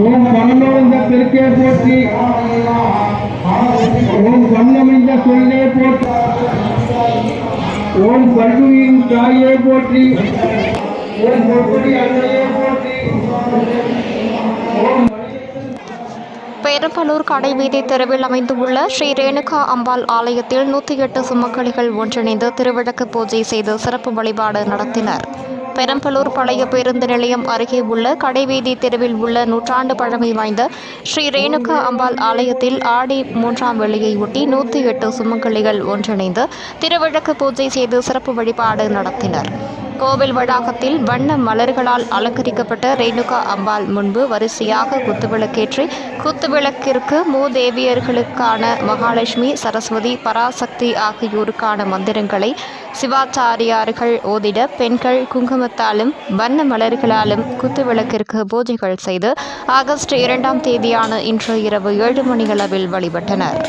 ஓம் பணமடைந்த பெருக்கே போற்றி. ஓம் வண்ணமிழ்ந்த சொல்லே போற்றி. ஓம் கல்வியின் தாயே போற்றி. ஓம் பொற்படி அன்னையே போற்றி. பெரம்பலூர் கடைவீதி தெருவில் அமைந்துள்ள ஸ்ரீ ரேணுகா அம்பாள் ஆலயத்தில் நூற்றி எட்டு சுமக்கலிகள் ஒன்றிணைந்து திருவிளக்கு பூஜை செய்து சிறப்பு வழிபாடு நடத்தினர். பெரம்பலூர் பழைய பேருந்து நிலையம் அருகே உள்ள கடைவீதி தெருவில் உள்ள நூற்றாண்டு பழமை வாய்ந்த ஸ்ரீ ரேணுகா அம்பாள் ஆலயத்தில் ஆடி மூன்றாம் வெள்ளியை ஒட்டி நூற்றி எட்டு சுமங்கலிகள் ஒன்றிணைந்து திருவிளக்கு பூஜை செய்து சிறப்பு வழிபாடு நடத்தினர். கோவில் வளாகத்தில் வண்ண மலர்களால் அலங்கரிக்கப்பட்ட ரேணுகா அம்பாள் முன்பு வரிசையாக குத்துவிளக்கேற்றி குத்துவிளக்கிற்கு மூதேவியர்களுக்கான மகாலட்சுமி சரஸ்வதி பராசக்தி ஆகியோருக்கான மந்திரங்களை சிவாச்சாரியார்கள் ஓதிட பெண்கள் குங்குமத்தாலும் வண்ண மலர்களாலும் குத்துவிளக்கிற்கு பூஜைகள் செய்து ஆகஸ்ட் இரண்டாம் தேதியான இன்று இரவு ஏழு மணியளவில் வழிபட்டனர்.